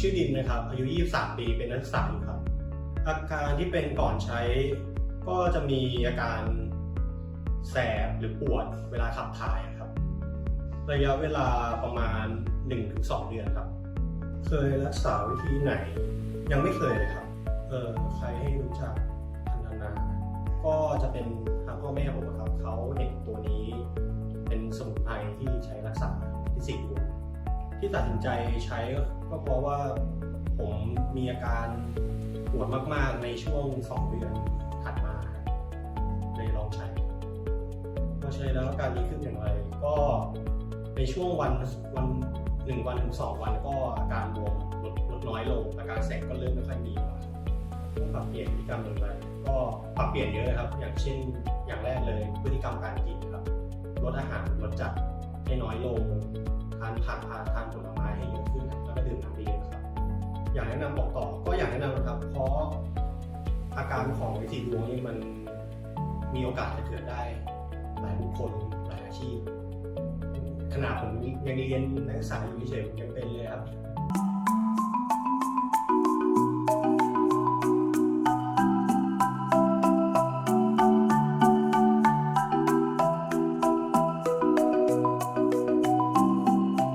ชื่อดินนะครับ อายุ 23 ปีเป็นนักศึกษาอยู่ครับ อาการที่เป็นก่อนใช้ก็จะมีอาการแสบหรือปวดเวลาขับถ่ายครับ ระยะเวลาประมาณ 1-2 เดือนครับ เคยรักษาวิธีไหน ยังไม่เคยเลยครับ เออใครให้รู้จักพันธนา ก็จะเป็นทางพ่อแม่ผมอะครับ เขาเห็นตัวนี้ เป็นสมุนไพรที่ใช้รักษาที่สิ่งวง ที่ตัดสินใจใช้ก็เพราะว่าผมมีอาการปวดมากๆในช่วง 2 เดือนถัดมาครับเลยลองใช้ก็ใช้แล้วอาการดีขึ้นอย่างไรก็ในช่วงวันวันหนึ่งวันถึงสองวันก็อาการบวมลดลดน้อยลง อาการแสบก็เริ่มไม่ค่อยมีแล้วต้องปรับเปลี่ยนพฤติกรรมอย่างไรก็ปรับเปลี่ยนเยอะนะครับ อย่างเช่นอย่างแรกเลยพฤติกรรมการกินครับลดอาหารลดจัดให้น้อยลง ทานผักทานทานผลไม้ให้เยอะขึ้นแล้วก็ดื่มน้ำเยอะครับ อยากแนะนำบอกต่อก็อยากแนะนำนะครับ เพราะอาการของวิธีดวงนี่มันมีโอกาสจะเกิดได้หลายบุคคลหลายอาชีพขนาดผมยังเรียนนักศึกษาอยู่เฉยผมยังเป็นเลยครับ